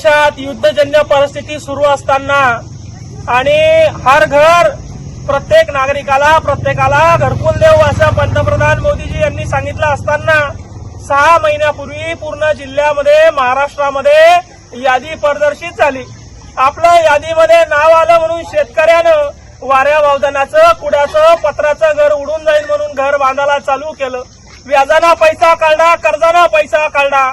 देशात युद्धजन्य परिस्थिती सुरू असताना आणि हर घर प्रत्येक नागरिकाला प्रत्येकाला घरकुल देऊ असं पंतप्रधान मोदीजी यांनी सांगितलं असताना सहा महिन्यापूर्वी पूर्ण जिल्ह्यामध्ये महाराष्ट्रामध्ये यादी प्रदर्शित झाली. आपलं यादीमध्ये नाव आलं म्हणून शेतकऱ्यानं वाऱ्या वावदानाचं कुड्याचं पत्राचं घर उडून जाईल म्हणून घर बांधायला चालू केलं. व्याजाना पैसा काढला कर्जाना पैसा काढला